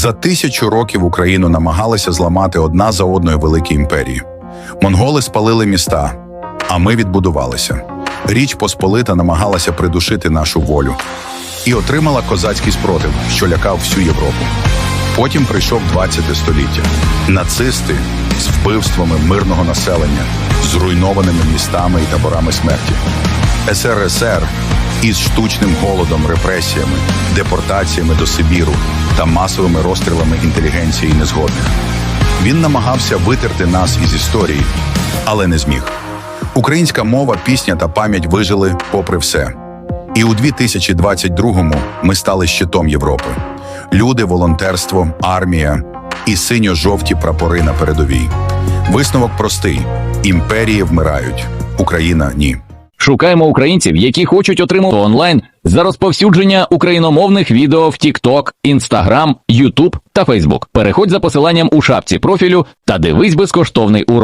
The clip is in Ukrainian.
За тисячу років Україну намагалися зламати одна за одною великі імперії. Монголи спалили міста, а ми відбудувалися. Річ Посполита намагалася придушити нашу волю і отримала козацький спротив, що лякав всю Європу. Потім прийшов 20 століття. Нацисти з вбивствами мирного населення, зруйнованими містами і таборами смерті. СРСР із штучним голодом, репресіями, депортаціями до Сибіру та масовими розстрілами інтелігенції незгодних. Він намагався витерти нас із історії, але не зміг. Українська мова, пісня та пам'ять вижили попри все. І у 2022-му ми стали щитом Європи. Люди, волонтерство, армія і синьо-жовті прапори на передовій. Висновок простий: імперії вмирають, Україна ні. Шукаємо українців, які хочуть отримати онлайн за розповсюдження україномовних відео в TikTok, Instagram, YouTube та Facebook. Переходь за посиланням у шапці профілю та дивись безкоштовний урок.